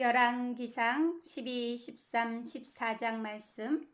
열왕기상 12, 13, 14장 말씀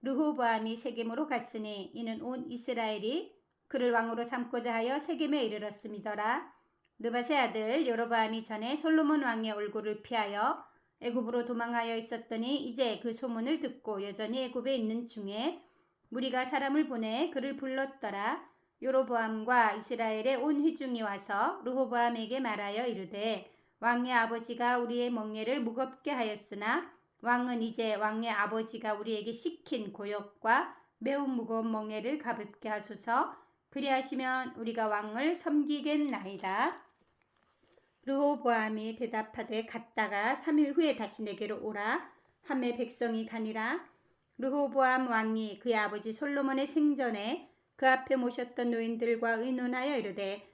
르호보암이 세겜으로 갔으니 이는 온 이스라엘이 그를 왕으로 삼고자 하여 세겜에 이르렀음이더라. 느바세 아들 여로보암이 전에 솔로몬 왕의 얼굴을 피하여 애굽으로 도망하여 있었더니 이제 그 소문을 듣고 여전히 애굽에 있는 중에 무리가 사람을 보내 그를 불렀더라. 요로보암과 이스라엘의 온 회중이 와서 르호보암에게 말하여 이르되 왕의 아버지가 우리의 멍에를 무겁게 하였으나 왕은 이제 왕의 아버지가 우리에게 시킨 고역과 매우 무거운 멍에를 가볍게 하소서. 그리하시면 우리가 왕을 섬기겠나이다. 르호보암이 대답하되 갔다가 3일 후에 다시 내게로 오라. 함에 백성이 가니라. 르호보암 왕이 그의 아버지 솔로몬의 생전에 그 앞에 모셨던 노인들과 의논하여 이르되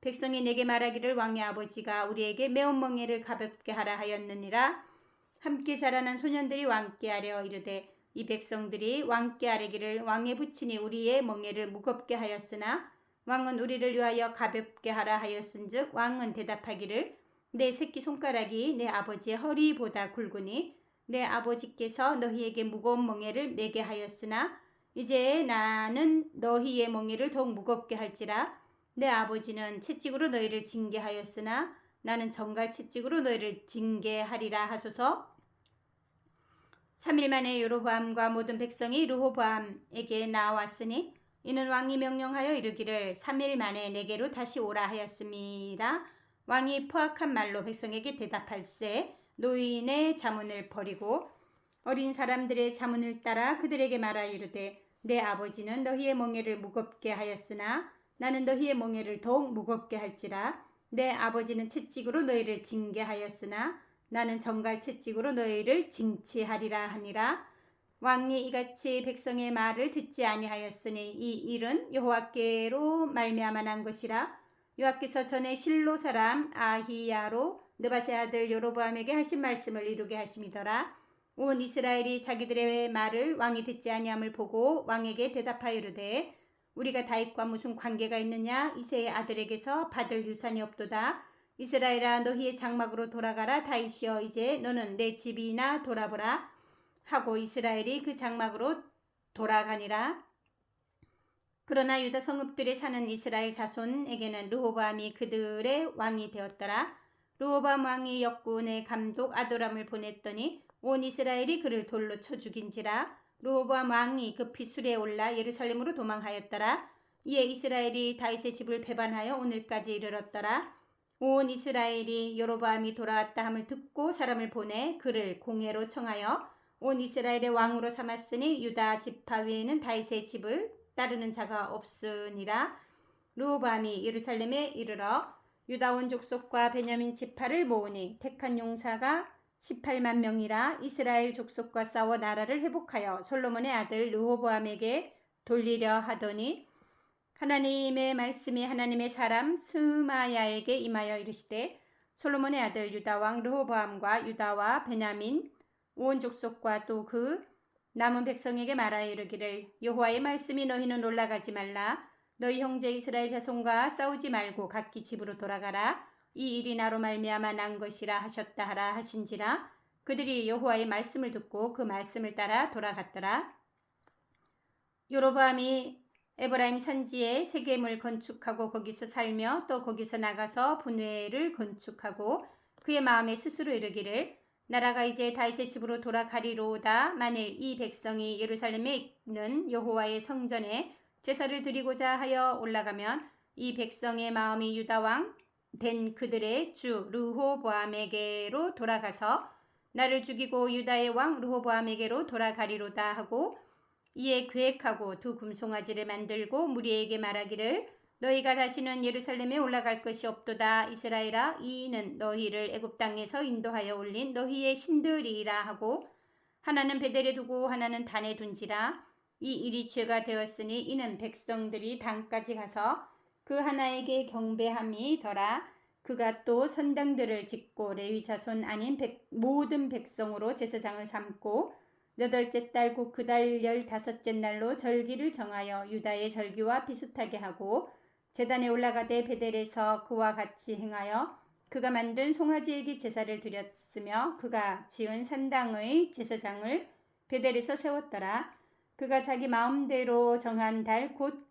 백성이 내게 말하기를 왕의 아버지가 우리에게 매운 멍에를 가볍게 하라 하였느니라. 함께 자라난 소년들이 왕께 하려 이르되 이 백성들이 왕께 아뢰기를 왕의 부친이 우리의 멍에를 무겁게 하였으나 왕은 우리를 위하여 가볍게 하라 하였은즉 왕은 대답하기를 내 새끼 손가락이 내 아버지의 허리보다 굵으니 내 아버지께서 너희에게 무거운 멍에를 매게 하였으나 이제 나는 너희의 멍에를 더욱 무겁게 할지라 내 아버지는 채찍으로 너희를 징계하였으나 나는 정갈 채찍으로 너희를 징계하리라 하소서. 3일 만에 요로보암과 모든 백성이 르호보암에게 나왔으니 이는 왕이 명령하여 이르기를 3일 만에 내게로 다시 오라 하였음이라 왕이 포악한 말로 백성에게 대답할세 노인의 자문을 버리고 어린 사람들의 자문을 따라 그들에게 말하 이르되 내 아버지는 너희의 멍에를 무겁게 하였으나 나는 너희의 멍에를 더욱 무겁게 할지라 내 아버지는 채찍으로 너희를 징계하였으나 나는 정갈 채찍으로 너희를 징치하리라 하니라. 왕이 이같이 백성의 말을 듣지 아니하였으니 이 일은 여호와께로 말미암아 난 것이라. 여호와께서 전에 실로 사람 아히야로 느바세 아들 요로보암에게 하신 말씀을 이루게 하심이더라. 온 이스라엘이 자기들의 말을 왕이 듣지 아니함을 보고 왕에게 대답하여 이르되 우리가 다윗과 무슨 관계가 있느냐? 이세의 아들에게서 받을 유산이 없도다. 이스라엘아 너희의 장막으로 돌아가라. 다이시여 이제 너는 내 집이나 돌아보라. 하고 이스라엘이 그 장막으로 돌아가니라. 그러나 유다 성읍들에 사는 이스라엘 자손에게는 르호보암이 그들의 왕이 되었더라. 르호보암 왕이 역군의 감독 아도람을 보냈더니 온 이스라엘이 그를 돌로 쳐 죽인지라 르호보암 왕이 급히 술에 올라 예루살렘으로 도망하였더라. 이에 이스라엘이 다윗의 집을 배반하여 오늘까지 이르렀더라. 온 이스라엘이 여로보암이 돌아왔다 함을 듣고 사람을 보내 그를 공회로 청하여 온 이스라엘의 왕으로 삼았으니 유다 지파 외에는 다윗의 집을 따르는 자가 없으니라. 르호보암이 예루살렘에 이르러 유다 온 족속과 베냐민 지파를 모으니 택한 용사가 18만 명이라 이스라엘 족속과 싸워 나라를 회복하여 솔로몬의 아들 르호보암에게 돌리려 하더니 하나님의 말씀이 하나님의 사람 스마야에게 임하여 이르시되 솔로몬의 아들 유다 왕 르호보암과 유다와 베냐민 온 족속과 또 그 남은 백성에게 말하여 이르기를 여호와의 말씀이 너희는 올라가지 말라. 너희 형제 이스라엘 자손과 싸우지 말고 각기 집으로 돌아가라 이 일이 나로 말미암아 난 것이라 하셨다 하라 하신지라 그들이 여호와의 말씀을 듣고 그 말씀을 따라 돌아갔더라. 요로보암이 에브라임 산지에 세겜을 건축하고 거기서 살며 또 거기서 나가서 분회를 건축하고 그의 마음에 스스로 이르기를 나라가 이제 다윗의 집으로 돌아가리로다. 만일 이 백성이 예루살렘에 있는 여호와의 성전에 제사를 드리고자 하여 올라가면 이 백성의 마음이 유다 왕 된 그들의 주 르호보암에게로 돌아가서 나를 죽이고 유다의 왕 르호보암에게로 돌아가리로다 하고 이에 계획하고 두 금송아지를 만들고 무리에게 말하기를 너희가 다시는 예루살렘에 올라갈 것이 없도다. 이스라엘아 이는 너희를 애굽 땅에서 인도하여 올린 너희의 신들이라 하고 하나는 베델에 두고 하나는 단에 둔지라. 이 일이 죄가 되었으니 이는 백성들이 단까지 가서 그 하나에게 경배함이 더라 그가 또 선당들을 짓고 레위 자손 아닌 백, 모든 백성으로 제사장을 삼고 여덟째 달 곧 그달 열다섯째 날로 절기를 정하여 유다의 절기와 비슷하게 하고 제단에 올라가되 베델에서 그와 같이 행하여 그가 만든 송아지에게 제사를 드렸으며 그가 지은 산당의 제사장을 베델에서 세웠더라. 그가 자기 마음대로 정한 달 곧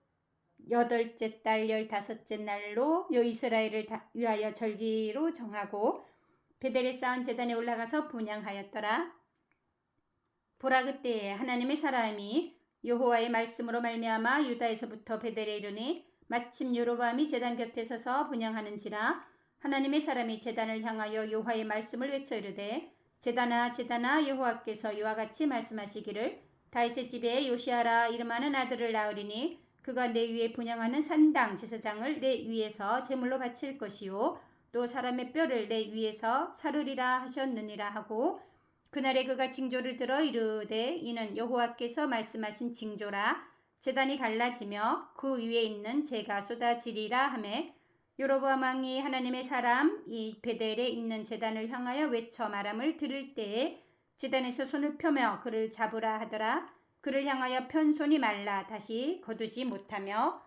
여덟째 달 열다섯째 날로 여이스라엘을 위하여 절기로 정하고 베델에 쌓은 제단에 올라가서 분양하였더라. 보라 그때에 하나님의 사람이 여호와의 말씀으로 말미암아 유다에서부터 베델에 이르니 마침 요로밤이 제단 곁에 서서 분양하는지라 하나님의 사람이 제단을 향하여 여호와의 말씀을 외쳐 이르되 제단아 제단아 여호와께서 이와 같이 말씀하시기를 다윗의 집에 요시아라 이름하는 아들을 낳으리니 그가 내 위에 분양하는 산당 제사장을 내 위에서 제물로 바칠 것이요. 또 사람의 뼈를 내 위에서 사르리라 하셨느니라 하고 그날에 그가 징조를 들어 이르되 이는 여호와께서 말씀하신 징조라. 제단이 갈라지며 그 위에 있는 재가 쏟아지리라 하매 요로보암 왕이 하나님의 사람 이 베델에 있는 제단을 향하여 외쳐 말함을 들을 때에 제단에서 손을 펴며 그를 잡으라 하더라 그를 향하여 편 손이 말라 다시 거두지 못하며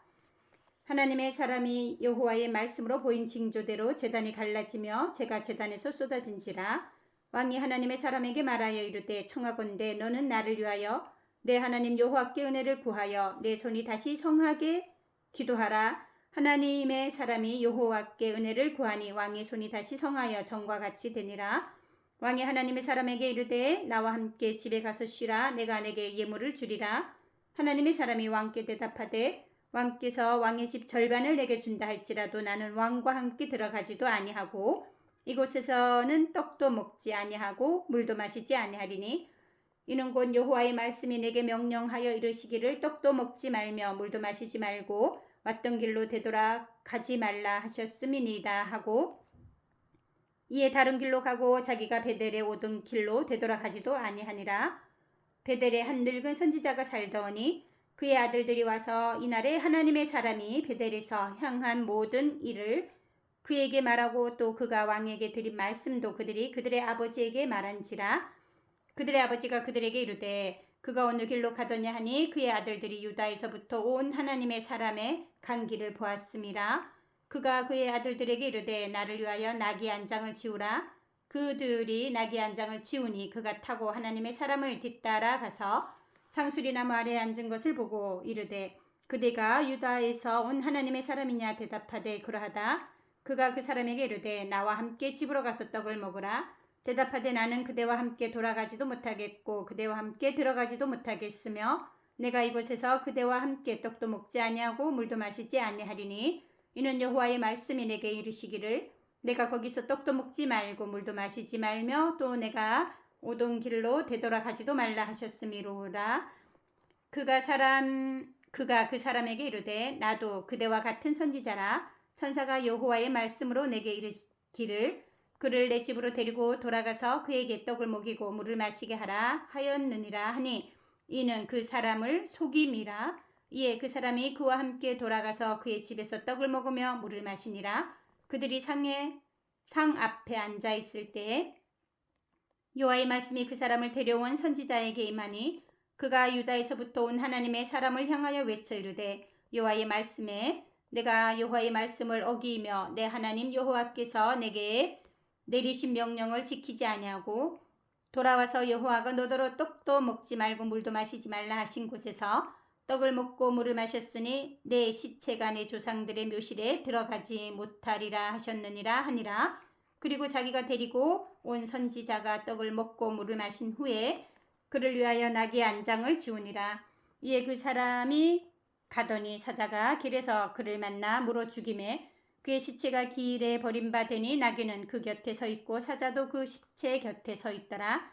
하나님의 사람이 여호와의 말씀으로 보인 징조대로 제단이 갈라지며 제가 제단에서 쏟아진지라 왕이 하나님의 사람에게 말하여 이르되 청하건대 너는 나를 위하여 내 하나님 여호와께 은혜를 구하여 내 손이 다시 성하게 기도하라. 하나님의 사람이 여호와께 은혜를 구하니 왕의 손이 다시 성하여 전과 같이 되니라 왕이 하나님의 사람에게 이르되 나와 함께 집에 가서 쉬라. 내가 내게 예물을 주리라. 하나님의 사람이 왕께 대답하되 왕께서 왕의 집 절반을 내게 준다 할지라도 나는 왕과 함께 들어가지도 아니하고 이곳에서는 떡도 먹지 아니하고 물도 마시지 아니하리니 이는 곧 여호와의 말씀이 내게 명령하여 이르시기를 떡도 먹지 말며 물도 마시지 말고 왔던 길로 되돌아 가지 말라 하셨음이니이다 하고 이에 다른 길로 가고 자기가 베델에 오던 길로 되돌아 가지도 아니하니라. 베델에 한 늙은 선지자가 살더니 그의 아들들이 와서 이날에 하나님의 사람이 베델에서 향한 모든 일을 그에게 말하고 또 그가 왕에게 드린 말씀도 그들이 그들의 아버지에게 말한지라. 그들의 아버지가 그들에게 이르되 그가 어느 길로 가더냐 하니 그의 아들들이 유다에서부터 온 하나님의 사람의 간 길을 보았음이라 그가 그의 아들들에게 이르되 나를 위하여 나귀 안장을 지우라 그들이 나귀 안장을 지우니 그가 타고 하나님의 사람을 뒤따라 가서 상수리 나무 아래에 앉은 것을 보고 이르되 그대가 유다에서 온 하나님의 사람이냐 대답하되 그러하다 그가 그 사람에게 이르되 나와 함께 집으로 가서 떡을 먹으라. 대답하되 나는 그대와 함께 돌아가지도 못하겠고 그대와 함께 들어가지도 못하겠으며 내가 이곳에서 그대와 함께 떡도 먹지 아니하고 물도 마시지 아니하리니 이는 여호와의 말씀이 내게 이르시기를 내가 거기서 떡도 먹지 말고 물도 마시지 말며 또 내가 오던 길로 되돌아가지도 말라 하셨음이로라. 그가 사람 그가 그 사람에게 이르되 나도 그대와 같은 선지자라. 천사가 여호와의 말씀으로 내게 이르기를 그를 내 집으로 데리고 돌아가서 그에게 떡을 먹이고 물을 마시게 하라 하였느니라 하니 이는 그 사람을 속임이라 이에 그 사람이 그와 함께 돌아가서 그의 집에서 떡을 먹으며 물을 마시니라. 그들이 상에 상 앞에 앉아 있을 때에 여호와의 말씀이 그 사람을 데려온 선지자에게 임하니 그가 유다에서부터 온 하나님의 사람을 향하여 외쳐 이르되 여호와의 말씀에 내가 여호와의 말씀을 어기며 내 하나님 여호와께서 내게 내리신 명령을 지키지 아니하고 돌아와서 여호와가 너더러 떡도 먹지 말고 물도 마시지 말라 하신 곳에서 떡을 먹고 물을 마셨으니 내 시체가 내 조상들의 묘실에 들어가지 못하리라 하셨느니라 하니라. 그리고 자기가 데리고 온 선지자가 떡을 먹고 물을 마신 후에 그를 위하여 나귀 안장을 지우니라. 이에 그 사람이 가더니 사자가 길에서 그를 만나 물어 죽임에 그의 시체가 길에 버림받으니 나귀는 그 곁에 서 있고 사자도 그 시체 곁에 서 있더라.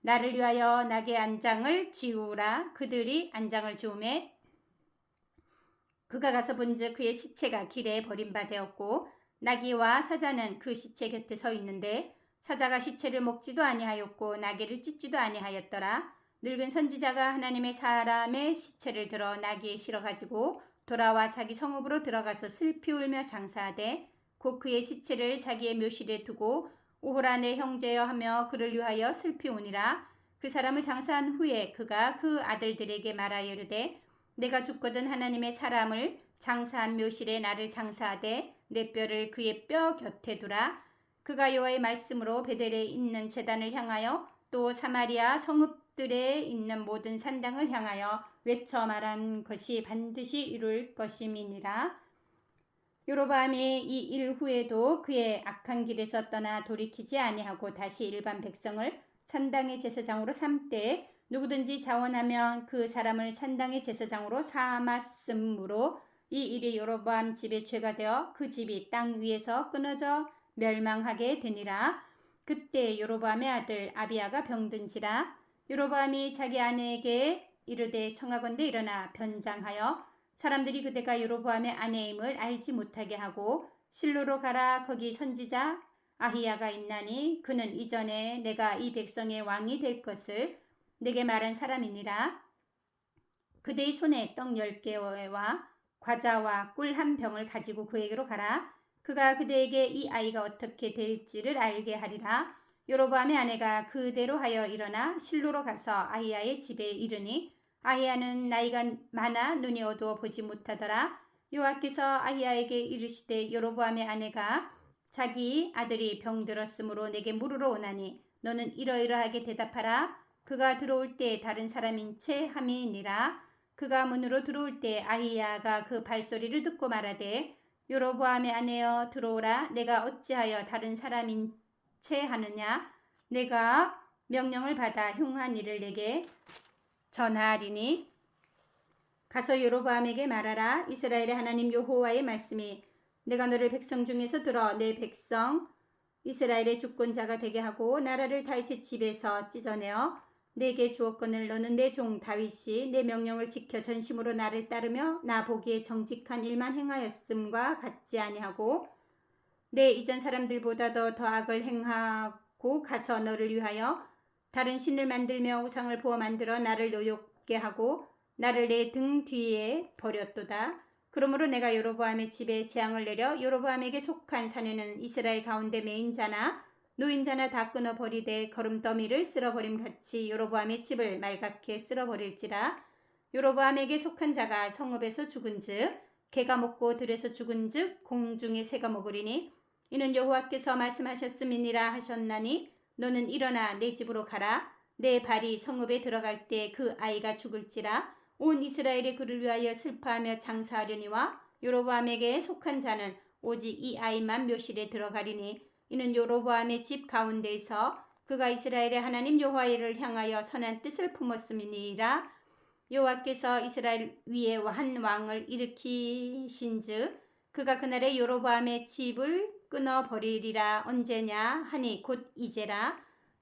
나를 위하여 낙의 안장을 지우라. 그들이 안장을 지우매 그가 가서 본즉 그의 시체가 길에 버림받았고 나귀와 사자는 그 시체 곁에 서 있는데 사자가 시체를 먹지도 아니하였고 나귀를 찢지도 아니하였더라. 늙은 선지자가 하나님의 사람의 시체를 들어 나귀에 실어 가지고 돌아와 자기 성읍으로 들어가서 슬피 울며 장사하되 곧 그의 시체를 자기의 묘실에 두고 오호라 내 형제여 하며 그를 위하여 슬피 우니라. 그 사람을 장사한 후에 그가 그 아들들에게 말하여 이르되 내가 죽거든 하나님의 사람을 장사한 묘실에 나를 장사하되 내 뼈를 그의 뼈 곁에 두라. 그가 여호와의 말씀으로 베델에 있는 제단을 향하여 또 사마리아 성읍들에 있는 모든 산당을 향하여 외쳐 말한 것이 반드시 이룰 것임이니라 요로바암이 이 일 후에도 그의 악한 길에서 떠나 돌이키지 아니하고 다시 일반 백성을 산당의 제사장으로 삼되 누구든지 자원하면 그 사람을 산당의 제사장으로 삼았으므로 이 일이 요로보암 집의 죄가 되어 그 집이 땅 위에서 끊어져 멸망하게 되니라. 그때 요로보암의 아들 아비아가 병든지라 요로보암이 자기 아내에게 이르되 청하건대 일어나 변장하여 사람들이 그대가 요로보암의 아내임을 알지 못하게 하고 실로로 가라 거기 선지자 아히야가 있나니 그는 이전에 내가 이 백성의 왕이 될 것을 내게 말한 사람이니라. 그대의 손에 떡 열 개와 과자와 꿀 한 병을 가지고 그에게로 가라. 그가 그대에게 이 아이가 어떻게 될지를 알게 하리라. 요로보암의 아내가 그대로 하여 일어나 실로로 가서 아히야의 집에 이르니 아히야는 나이가 많아 눈이 어두워 보지 못하더라. 요하께서 아히야에게 이르시되 요로보암의 아내가 자기 아들이 병들었으므로 내게 물으러 오나니 너는 이러이러하게 대답하라. 그가 들어올 때 다른 사람인 채 함이니라. 그가 문으로 들어올 때 아히야가 그 발소리를 듣고 말하되 요로보암의 아내여 들어오라 내가 어찌하여 다른 사람인 채 하느냐 내가 명령을 받아 흉한 일을 내게 전하리니 가서 요로보암에게 말하라. 이스라엘의 하나님 여호와의 말씀이 내가 너를 백성 중에서 들어 내 백성 이스라엘의 주권자가 되게 하고 나라를 다윗의 집에서 찢어내어 내게 주었거늘 너는 내 종 다윗이 내 명령을 지켜 전심으로 나를 따르며 나 보기에 정직한 일만 행하였음과 같지 아니하고 내 이전 사람들보다 더 더악을 행하고 가서 너를 위하여 다른 신을 만들며 우상을 부어 만들어 나를 노엽게 하고 나를 내 등 뒤에 버렸도다. 그러므로 내가 요로보암의 집에 재앙을 내려 요로보암에게 속한 사내는 이스라엘 가운데 메인자나 노인자나 다 끊어버리되 거름더미를 쓸어버림 같이 요로보암의 집을 말갛게 쓸어버릴지라 요로보암에게 속한 자가 성읍에서 죽은즉 개가 먹고 들에서 죽은즉 공중에 새가 먹으리니 이는 여호와께서 말씀하셨음이니라 하셨나니 너는 일어나 내 집으로 가라. 내 발이 성읍에 들어갈 때 그 아이가 죽을지라. 온 이스라엘이 그를 위하여 슬퍼하며 장사하려니와 요로보암에게 속한 자는 오직 이 아이만 묘실에 들어가리니 이는 요로보암의 집 가운데에서 그가 이스라엘의 하나님 여호와를 향하여 선한 뜻을 품었음이니라. 여호와께서 이스라엘 위에 한 왕을 일으키신즉 그가 그날에 요로보암의 집을 끊어 버리리라 언제냐? 하니 곧 이제라.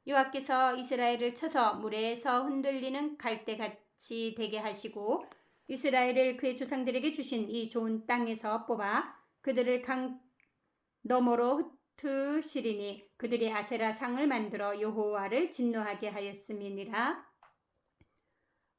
여호와께서 이스라엘을 쳐서 물에서 흔들리는 갈대같이 되게 하시고 이스라엘을 그의 조상들에게 주신 이 좋은 땅에서 뽑아 그들을 강 너머로 흩으시리니 그들이 아세라 상을 만들어 여호와를 진노하게 하였음이니라.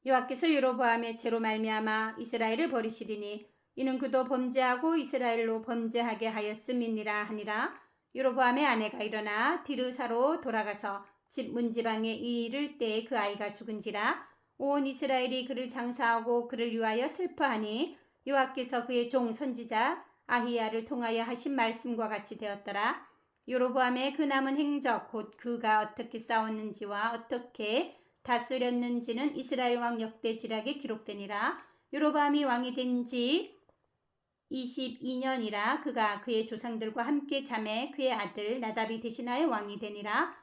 여호와께서 여로보암의 죄로 말미암아 이스라엘을 버리시리니 이는 그도 범죄하고 이스라엘로 범죄하게 하였음이니라 하니라 여로보암의 아내가 일어나 디르사로 돌아가서 집 문지방에 이를 때그 아이가 죽은지라 온 이스라엘이 그를 장사하고 그를 위하여 슬퍼하니 여호와께서 그의 종 선지자 아히야를 통하여 하신 말씀과 같이 되었더라. 요로보암의 그 남은 행적 곧 그가 어떻게 싸웠는지와 어떻게 다스렸는지는 이스라엘 왕 역대 지락에 기록되니라. 요로보암이 왕이 된지 22년이라 그가 그의 조상들과 함께 잠에 그의 아들 나답이 대신하여 왕이 되니라.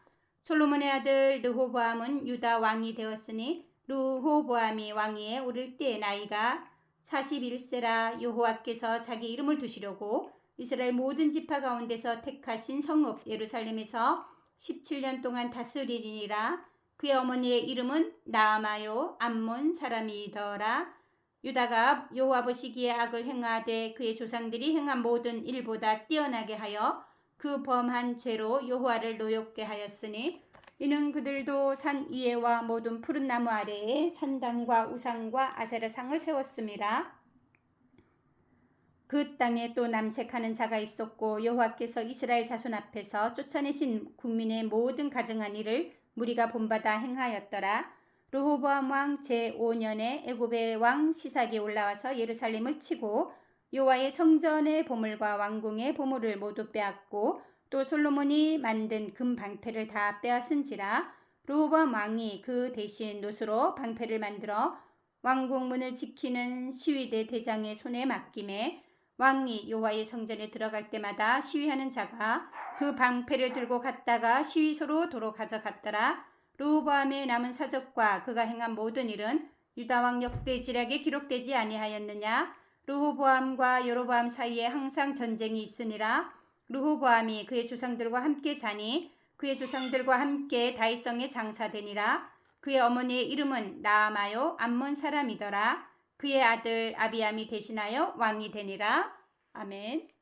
솔로몬의 아들 르호보암은 유다 왕이 되었으니 르호보암이 왕위에 오를 때 나이가 41세라 여호와께서 자기 이름을 두시려고 이스라엘 모든 지파 가운데서 택하신 성읍 예루살렘에서 17년 동안 다스리니라. 그의 어머니의 이름은 나아마요 암몬 사람이더라 유다가 여호와 보시기에 악을 행하되 그의 조상들이 행한 모든 일보다 뛰어나게 하여 그 범한 죄로 여호와를 노엽게 하였으니 이는 그들도 산 위에와 모든 푸른 나무 아래에 산당과 우상과 아세라상을 세웠음이라 그 땅에 또 남색하는 자가 있었고 여호와께서 이스라엘 자손 앞에서 쫓아내신 국민의 모든 가증한 일을 무리가 본받아 행하였더라 르호보암 왕 제5년에 애굽의 왕 시삭이 올라와서 예루살렘을 치고 여호와의 성전의 보물과 왕궁의 보물을 모두 빼앗고 또 솔로몬이 만든 금 방패를 다 빼앗은지라 르호보암 왕이 그 대신 노수로 방패를 만들어 왕궁 문을 지키는 시위대 대장의 손에 맡김에 왕이 여호와의 성전에 들어갈 때마다 시위하는 자가 그 방패를 들고 갔다가 시위소로 도로 가져갔더라. 르호보암의 남은 사적과 그가 행한 모든 일은 유다 왕 역대지략에 기록되지 아니하였느냐? 르호보암과 여로보암 사이에 항상 전쟁이 있으니라. 르호보암이 그의 조상들과 함께 자니 그의 조상들과 함께 다이성에 장사되니라. 그의 어머니의 이름은 나아마요 암몬 사람이더라. 그의 아들 아비암이 대신하여 왕이 되니라. 아멘.